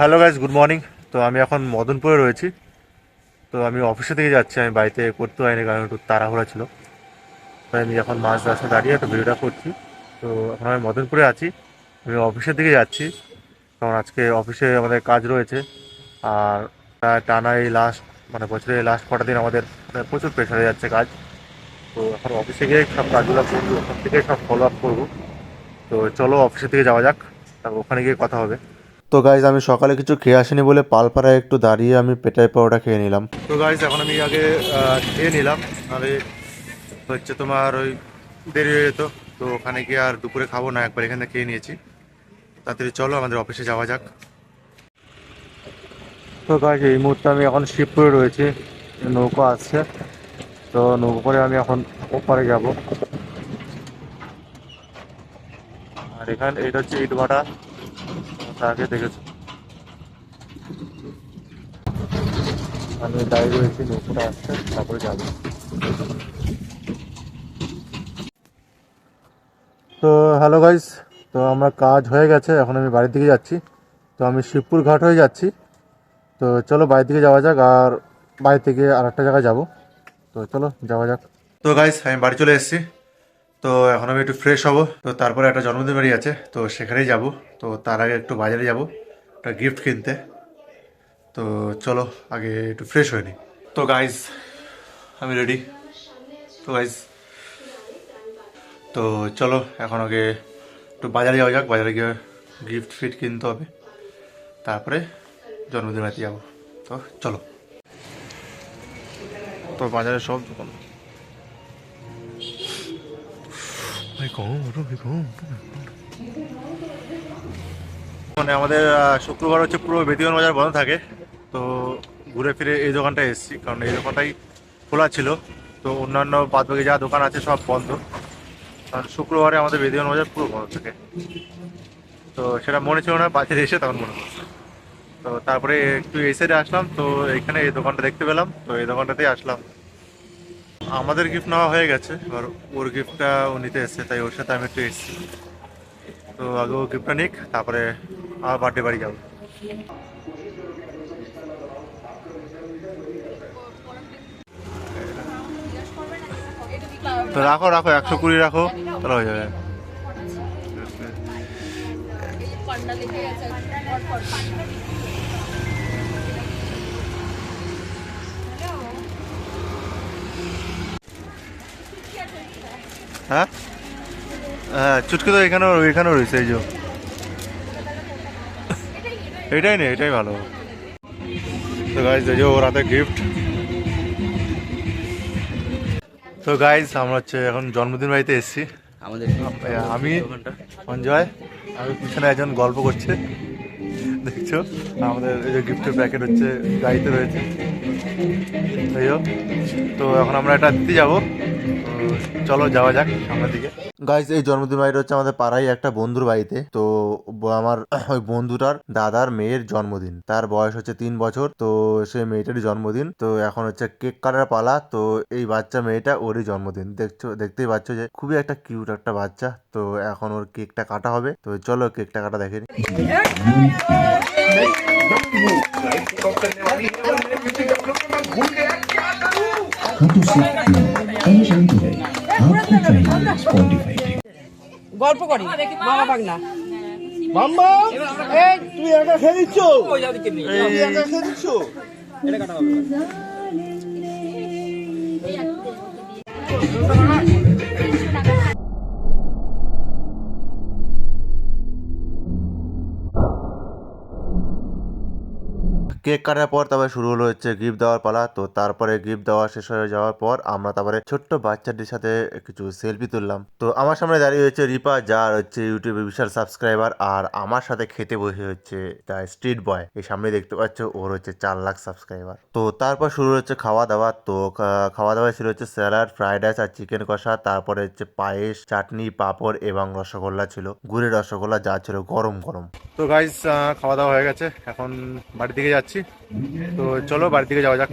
Hello guys good morning তো আমি এখন মদনপুরে রয়েছি। তো আমি অফিসে থেকে যাচ্ছি। আমি বাড়িতে করতে হয়নি কারণ একটু তাড়াহুড়া ছিল। তাই আমি এখন মাঝ রাস্তায় দাঁড়িয়ে একটা ভিডিওটা করছি। তো এখন আমি মদনপুরে আছি। আমি অফিসের দিকে যাচ্ছি। কারণ আজকে অফিসে আমাদের কাজ রয়েছে। আর প্রায় টানা এই লাস্ট মানে বছরের লাস্ট কটা দিন আমাদের প্রচুর প্রেশারে যাচ্ছে কাজ। তো এখন অফিসে গিয়ে সব কাজগুলো করব। ওখান থেকে সব ফলো আপ করব। তো চলো অফিসের দিকে যাওয়া যাক। তারপর ওখানে গিয়ে কথা হবে। তো গাইজ আমি সকালে কিছু খেয়ে আসিনি বলে পালপাড়ায় একটু দাঁড়িয়ে আমি পেটাই পাউডার খেয়ে নিলাম। তো গাইজ এখন আমি আগে খেয়ে নিলাম। নাহলে হচ্ছে তোমার ওই দেরি হয়ে যেত। তো ওখানে গিয়ে আর দুপুরে খাব না, একবার এখানে খেয়ে নিয়েছি। তাড়াতাড়ি চলো, আমাদের অফিসে যাওয়া যাক। তো গাইজ এই মুহূর্তে আমি এখন শিবপুরে রয়েছি। নৌকো আসছে তো নৌকো করে আমি এখন ওপারে যাব। আর এখানে এটা হচ্ছে ইট ভাটা আগে দেখেছ? আমি দাঁড়িয়ে রয়েছি আসছে, তারপরে যাব। তো হ্যালো গাইস তো আমার কাজ হয়ে গেছে, এখন আমি বাড়ির দিকে যাচ্ছি। তো আমি শিবপুর ঘাট হয়ে যাচ্ছি। তো চলো বাড়ির দিকে যাওয়া যাক, আর বাড়ি থেকে আর একটা জায়গায় যাব। তো চলো, যাওয়া যাক। তো গাইস আমি বাড়ি চলে এসেছি। তো এখন আমি একটু ফ্রেশ হব। তো তারপরে একটা জন্মদিন বাড়ি আছে, তো সেখানেই যাব। তো তার আগে একটু বাজারে যাব, একটা গিফট কিনতে। তো চলো, আগে একটু ফ্রেশ হয়ে নিই তো গাইজ আমি রেডি তো গাইজ তো চলো, এখন আগে একটু বাজারে যাওয়া যাক। বাজারে গিয়ে গিফট ফিট কিনতে হবে। তারপরে জন্মদিন বাড়িতে যাব। তো চলো। তো বাজারে সব দোকান মানে আমাদের শুক্রবার হচ্ছে পুরো বেদিগঞ্জ বাজার বন্ধ থাকে। তো ঘুরে ফিরে এই দোকানটায় এসেছি, কারণ এই দোকানটাই খোলা ছিল। তো অন্যান্য বাদ বাকি যা দোকান আছে সব বন্ধ। কারণ শুক্রবারে আমাদের বেদিগঞ্জ বাজার পুরো বন্ধ থাকে। তো সেটা মনে ছিল না, বাজারে এসে তখন মনে তো তারপরে একটু সাইডে আসলাম, তো এখানে এই দোকানটা দেখতে পেলাম। তো এই দোকানটাতেই আসলাম। আমাদের গিফট নেওয়া হয়ে গেছে, এবার ওর গিফটটা ও নিতে এসছে, তাই ওর সাথে আমি একটু এসেছি। তো আগে ও গিফটটা নিক, তারপরে আমার বার্থডে বাড়ি যাব। তো রাখো রাখো, একশো কুড়ি রাখো, তাহলে হয়ে যাবে। পান্ডা গেছে হ্যাঁ? হ্যাঁ চুটকি তো এখানেও এখানেও রয়েছে এই যে। এটাই নেই এটাই ভালো। তো গাইজ এই যে ওর হাতে গিফট তো গাইজ আমরা হচ্ছে এখন জন্মদিন বাড়িতে এসেছি। আমাদের আমি সঞ্জয় আমি পিছনে একজন গল্প করছে। দেখছ? আমাদের এই যে গিফটের প্যাকেট হচ্ছে গাড়িতে রয়েছে। তো এখন আমরা এটা দিতে যাব। চলো যাওয়া যাক সামনের দিকে। গাইজ এই জন্মদিন বাড়িটা হচ্ছে আমাদের পাড়ায় একটা বন্ধুর বাড়িতে। তো আমার ওই বন্ধুটার দাদার মেয়ের জন্মদিন। তার বয়স হচ্ছে তিন বছর তো সেই মেয়েটারই জন্মদিন। তো এখন হচ্ছে কেক কাটার পালা তো এই বাচ্চা মেয়েটা ওরই জন্মদিন। দেখছ দেখতেই পাচ্ছ যে খুবই একটা কিউট একটা বাচ্চা। তো এখন ওর কেকটা কাটা হবে। তো চলো কেকটা কাটা দেখে নিই। গল্প করি। বাবা পাগনা মাম্মা এই তুমি একা খেলিচ্ছ তুমি একা খেলিচ্ছ কেক কাটার পর তারপরে শুরু হলো হচ্ছে গিফট দেওয়ার পালা। তো তারপরে গিফট দেওয়া শেষ হয়ে যাওয়ার পর আমরা তারপরে ছোট্ট বাচ্চাটির সাথে কিছু সেলফি তুললাম। তো আমার সামনে দাঁড়িয়ে হচ্ছে রিপা, যার হচ্ছে ইউটিউবে বিশাল সাবস্ক্রাইবার আর আমার সাথে খেতে বসে হচ্ছে দ্য স্ট্রিট বয় এই সামনে দেখতে পাচ্ছ, ওর হচ্ছে চার লাখ সাবস্ক্রাইবার তো তারপর শুরু হচ্ছে খাওয়া দাওয়া তো খাওয়া দাওয়া ছিল হচ্ছে স্যালাড ফ্রাইড রাইস আর চিকেন কষা। তারপরে হচ্ছে পায়েস, চাটনি, পাঁপড় এবং রসগোল্লা ছিল। গুড়ের রসগোল্লা যা ছিল গরম গরম তো গাইজ খাওয়া দাওয়া হয়ে গেছে। এখন বাড়ির দিকে যাচ্ছি। তো চলো বাড়ির দিকে যাওয়া যাক।